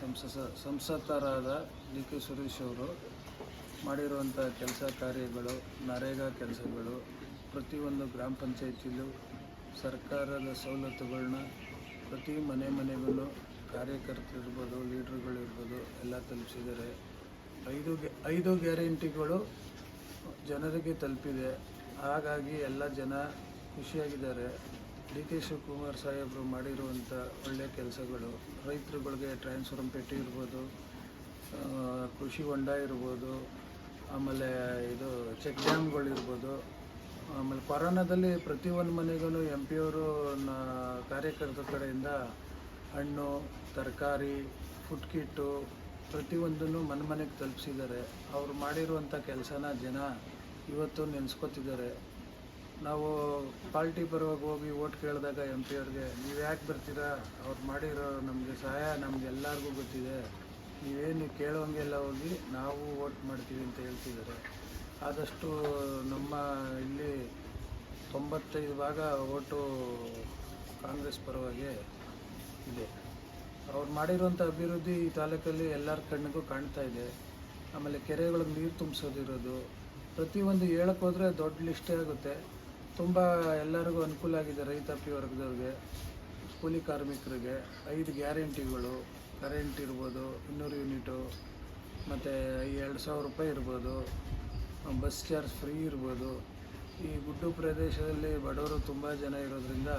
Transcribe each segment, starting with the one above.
ಸಂಸಸ, ಸಂಸತ್ತರಾದ D K Suresh ಅವರು ಮಾಡಿರುವಂಥ ಕೆಲಸ ಕಾರ್ಯಗಳು, ನರೇಗಾ ಕೆಲಸಗಳು, ಪ್ರತಿಯೊಂದು ಗ್ರಾಮ ಪಂಚಾಯತಿಲೂ ಸರ್ಕಾರದ ಸವಲತ್ತುಗಳನ್ನ ಪ್ರತಿ ಮನೆ ಮನೆಗೂ ಕಾರ್ಯಕರ್ತರಿರ್ಬೋದು, ಲೀಡ್ರುಗಳಿರ್ಬೋದು ಎಲ್ಲ ತಲುಪಿಸಿದ್ದಾರೆ. ಐದು ಐದು ಗ್ಯಾರಂಟಿಗಳು ಜನರಿಗೆ ತಲುಪಿದೆ. ಹಾಗಾಗಿ ಎಲ್ಲ ಜನ ಖುಷಿಯಾಗಿದ್ದಾರೆ. ಡಿ ಕೆ ಶಿವಕುಮಾರ್ ಸಾಹೇಬರು ಮಾಡಿರುವಂಥ ಒಳ್ಳೆಯ ಕೆಲಸಗಳು, ರೈತರುಗಳಿಗೆ ಟ್ರಾನ್ಸ್ಫಾರ್ಮ್ ಪೆಟ್ಟಿ ಇರ್ಬೋದು ಕೃಷಿ ಹೊಂಡ ಇರ್ಬೋದು, ಆಮೇಲೆ ಇದು ಚೆಕ್ ಡ್ಯಾಮ್ಗಳಿರ್ಬೋದು ಆಮೇಲೆ ಕೊರೋನಾದಲ್ಲಿ ಒಂದು ಮನೆಗೂ ಎಂ ಪಿ ಅವರು ಕಾರ್ಯಕರ್ತರ ಕಡೆಯಿಂದ ಹಣ್ಣು, ತರಕಾರಿ ಫುಡ್ ಕಿಟ್ಟು ಪ್ರತಿಯೊಂದನ್ನು ಮನೆ ಮನೆಗೆ ತಲುಪಿಸಿದ್ದಾರೆ. ಅವರು ಮಾಡಿರುವಂಥ ಕೆಲಸನ ಜನ ಇವತ್ತು ನೆನೆಸ್ಕೊತಿದ್ದಾರೆ. ನಾವು ಪಾರ್ಟಿ ಬರುವಾಗ ಹೋಗಿ ಓಟ್ ಕೇಳಿದಾಗ ಎಂ ಪಿ ಅವ್ರಿಗೆ, ನೀವು ಯಾಕೆ ಬರ್ತೀರಾ? ಅವ್ರು ಮಾಡಿರೋ ನಮಗೆ ಸಹಾಯ ನಮಗೆಲ್ಲರಿಗೂ ಗೊತ್ತಿದೆ. ನೀವೇನು ಕೇಳೋಂಗೆಲ್ಲ ಹೋಗಿ ನಾವು ಓಟ್ ಮಾಡ್ತೀವಿ ಅಂತ ಹೇಳ್ತಿದ್ದಾರೆ. ಆದಷ್ಟು ನಮ್ಮ ಇಲ್ಲಿ ತೊಂಬತ್ತೈದು ಭಾಗ ಓಟು ಕಾಂಗ್ರೆಸ್ ಪರವಾಗಿ ಇದೆ. ಅವ್ರು ಮಾಡಿರುವಂಥ ಅಭಿವೃದ್ಧಿ ಈ ತಾಲೂಕಲ್ಲಿ ಎಲ್ಲರ ಕಣ್ಣಿಗೂ ಕಾಣ್ತಾ ಇದೆ. ಆಮೇಲೆ ಕೆರೆಗಳಿಗೆ ನೀರು ತುಂಬಿಸೋದಿರೋದು. ಪ್ರತಿಯೊಂದು ಹೇಳಕ್ಕೆ ಹೋದರೆ ದೊಡ್ಡ ಲಿಸ್ಟೇ ಆಗುತ್ತೆ. ತುಂಬ ಎಲ್ಲರಿಗೂ ಅನುಕೂಲ ಆಗಿದೆ ರೈತಾಪಿ ವರ್ಗದವ್ರಿಗೆ, ಕೂಲಿ ಕಾರ್ಮಿಕರಿಗೆ, ಐದು ಗ್ಯಾರಂಟಿಗಳು, ಕರೆಂಟ್ ಇರ್ಬೋದು, ಇನ್ನೂರು ಯೂನಿಟು, ಮತ್ತು ಎರಡು ಸಾವಿರ ರೂಪಾಯಿ ಇರ್ಬೋದು, ಬಸ್ ಚಾರ್ಜ್ ಫ್ರೀ ಇರ್ಬೋದು. ಈ ಗುಡ್ಡು ಪ್ರದೇಶದಲ್ಲಿ ಬಡವರು ತುಂಬ ಜನ ಇರೋದ್ರಿಂದ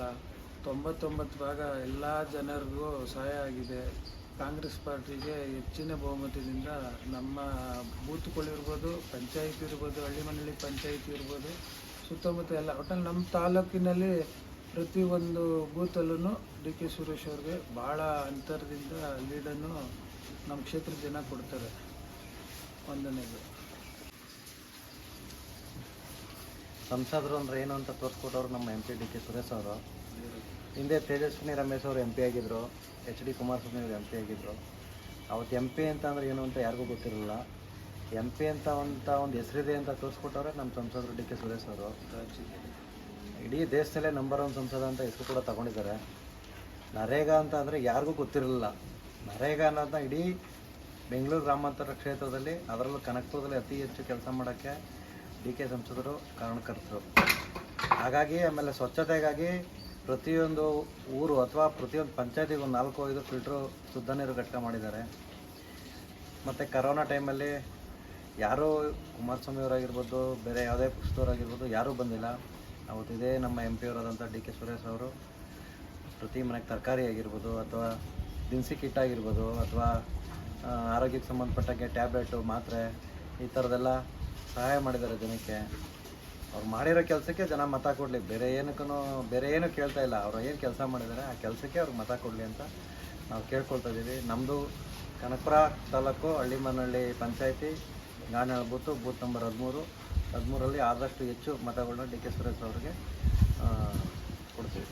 ತೊಂಬತ್ತೊಂಬತ್ತು ಭಾಗ ಎಲ್ಲ ಜನರಿಗೂ ಸಹಾಯ ಆಗಿದೆ. ಕಾಂಗ್ರೆಸ್ ಪಾರ್ಟಿಗೆ ಹೆಚ್ಚಿನ ಬಹುಮತದಿಂದ ನಮ್ಮ ಬೂತ್ಗಳಿರ್ಬೋದು ಪಂಚಾಯತ್ ಇರ್ಬೋದು, ಹಳ್ಳಿ ಮನೆಯಲ್ಲಿ ಪಂಚಾಯತ್ ಇರ್ಬೋದು ಸುತ್ತಮುತ್ತ ಎಲ್ಲ ಒಟ್ಟು ನಮ್ಮ ತಾಲೂಕಿನಲ್ಲಿ ಪ್ರತಿಯೊಂದು ಬೂತಲ್ಲೂ ಡಿ ಕೆ ಸುರೇಶ್ ಅವ್ರಿಗೆ ಭಾಳ ಅಂತರದಿಂದ ಲೀಡನ್ನು ನಮ್ಮ ಕ್ಷೇತ್ರದ ಜನ ಕೊಡ್ತಾರೆ. ಒಂದನೇದು. ಸಂಸದರು ಅಂದ್ರೆ ಏನು ಅಂತ ತೋರಿಸ್ಕೊಟ್ಟವ್ರು ನಮ್ಮ M P D K Suresh ಅವರು. ಹಿಂದೆ ತೇಜಸ್ವಿನಿ ರಮೇಶ್ ಅವರು ಎಂ ಪಿ ಆಗಿದ್ದರು ಎಚ್ ಡಿ ಕುಮಾರಸ್ವಾಮಿ ಅವರು ಎಂ ಪಿ ಆಗಿದ್ದರು ಅವತ್ತು ಎಂ ಪಿ ಅಂತ ಏನು ಅಂತ ಯಾರಿಗೂ ಗೊತ್ತಿರಲಿಲ್ಲ. ಎಂ ಪಿ ಅಂತ ಅಂತ ಒಂದು ಹೆಸರಿದೆ ಅಂತ ತೋರಿಸ್ಕೊಟ್ಟವ್ರೆ ನಮ್ಮ ಸಂಸದರು ಡಿ ಕೆ ಸುರೇಶ್ ಅವರು. ಇಡೀ ದೇಶದಲ್ಲೇ ನಂಬರ್ ಒನ್ ಸಂಸದ ಅಂತ ಹೆಸರು ಕೂಡ ತಗೊಂಡಿದ್ದಾರೆ. ನರೇಗಾ ಅಂತ ಅಂದರೆ ಯಾರಿಗೂ ಗೊತ್ತಿರಲಿಲ್ಲ. ನರೇಗಾ ಅನ್ನೋದನ್ನ ಇಡೀ ಬೆಂಗಳೂರು ಗ್ರಾಮಾಂತರ ಕ್ಷೇತ್ರದಲ್ಲಿ, ಅದರಲ್ಲೂ ಕನಕಪುರದಲ್ಲಿ ಅತಿ ಹೆಚ್ಚು ಕೆಲಸ ಮಾಡೋಕ್ಕೆ ಡಿ ಕೆ ಸಂಸದರು ಕಾರಣಕರ್ತರು. ಹಾಗಾಗಿ ಆಮೇಲೆ ಸ್ವಚ್ಛತೆಗಾಗಿ ಪ್ರತಿಯೊಂದು ಊರು ಅಥವಾ ಪ್ರತಿಯೊಂದು ಪಂಚಾಯತಿಗೆ ಒಂದು ನಾಲ್ಕು ಐದು ಫಿಲ್ಟ್ರು ಶುದ್ಧ ನೀರು ಘಟಕ ಮಾಡಿದ್ದಾರೆ. ಮತ್ತು ಕರೋನಾ ಟೈಮಲ್ಲಿ ಯಾರೂ ಕುಮಾರಸ್ವಾಮಿ ಅವರಾಗಿರ್ಬೋದು ಬೇರೆ ಯಾವುದೇ ಪಕ್ಷದವರಾಗಿರ್ಬೋದು, ಯಾರೂ ಬಂದಿಲ್ಲ. ಅವತ್ತು ಇದೇ ನಮ್ಮ ಎಂ ಪಿ ಅವರಾದಂಥ ಡಿ ಕೆ ಸುರೇಶ್ ಅವರು ಪ್ರತಿ ಮನೆಗೆ ತರಕಾರಿ ಆಗಿರ್ಬೋದು ಅಥವಾ ದಿನಸಿ ಕಿಟ್ ಆಗಿರ್ಬೋದು ಅಥವಾ ಆರೋಗ್ಯಕ್ಕೆ ಸಂಬಂಧಪಟ್ಟಂಗೆ ಟ್ಯಾಬ್ಲೆಟು, ಮಾತ್ರೆ ಈ ಥರದ್ದೆಲ್ಲ ಸಹಾಯ ಮಾಡಿದ್ದಾರೆ ಜನಕ್ಕೆ. ಅವ್ರು ಮಾಡಿರೋ ಕೆಲಸಕ್ಕೆ ಜನ ಮತ ಕೊಡಲಿ. ಬೇರೆ ಏನಕ್ಕೂ ಬೇರೆ ಏನು ಕೇಳ್ತಾ ಇಲ್ಲ. ಅವರು ಏನು ಕೆಲಸ ಮಾಡಿದ್ದಾರೆ, ಆ ಕೆಲಸಕ್ಕೆ ಅವ್ರಿಗೆ ಮತ ಕೊಡಲಿ ಅಂತ ನಾವು ಕೇಳ್ಕೊಳ್ತಾ ಇದ್ದೀವಿ. ನಮ್ಮದು ಕನಕಪುರ ತಾಲೂಕು ಹಳ್ಳಿಮನಹಳ್ಳಿ ಪಂಚಾಯತಿ. ಗಾಣೆಳ ಬೂತು ಬೂತ್ ನಂಬರ್ ಹದಿಮೂರು. ಹದಿಮೂರಲ್ಲಿ ಆದಷ್ಟು ಹೆಚ್ಚು ಮತಗಳನ್ನ ಡಿ ಕೆ ಸುರೇಶ್ ಅವರಿಗೆ ಕೊಡ್ತೀವಿ.